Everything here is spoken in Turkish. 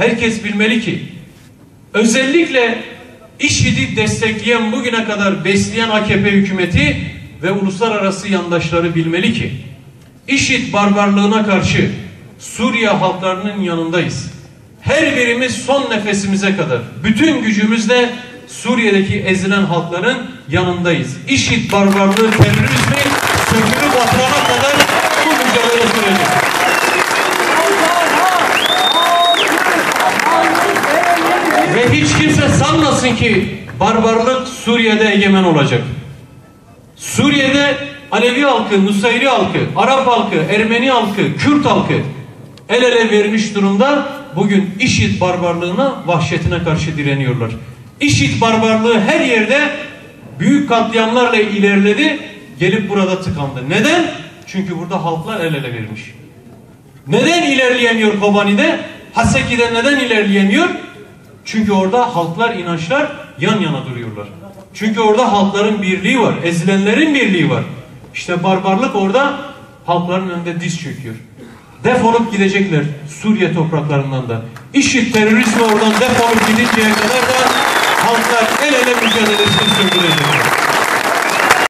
herkes bilmeli ki özellikle IŞİD'i destekleyen bugüne kadar besleyen AKP hükümeti ve uluslararası yandaşları bilmeli ki IŞİD barbarlığına karşı Suriye halklarının yanındayız. Her birimiz son nefesimize kadar bütün gücümüzle Suriye'deki ezilen halkların yanındayız. IŞİD barbarlığı, terörizmi Ve hiç kimse sanmasın ki barbarlık Suriye'de egemen olacak. Suriye'de Alevi halkı, Nusayri halkı, Arap halkı, Ermeni halkı, Kürt halkı el ele vermiş durumda bugün IŞİD barbarlığına, vahşetine karşı direniyorlar. IŞİD barbarlığı her yerde büyük katliamlarla ilerledi, gelip burada tıkandı. Neden? Çünkü burada halklar el ele vermiş. Neden ilerleyemiyor Kobani'de? Haseki'de neden ilerleyemiyor? Çünkü orada halklar, inançlar yan yana duruyorlar. Çünkü orada halkların birliği var, ezilenlerin birliği var. İşte barbarlık orada halkların önünde diz çöküyor. Defolup gidecekler Suriye topraklarından da. İşit terörizmi oradan defolup gidinceye kadar da halklar el ele mücadelesini.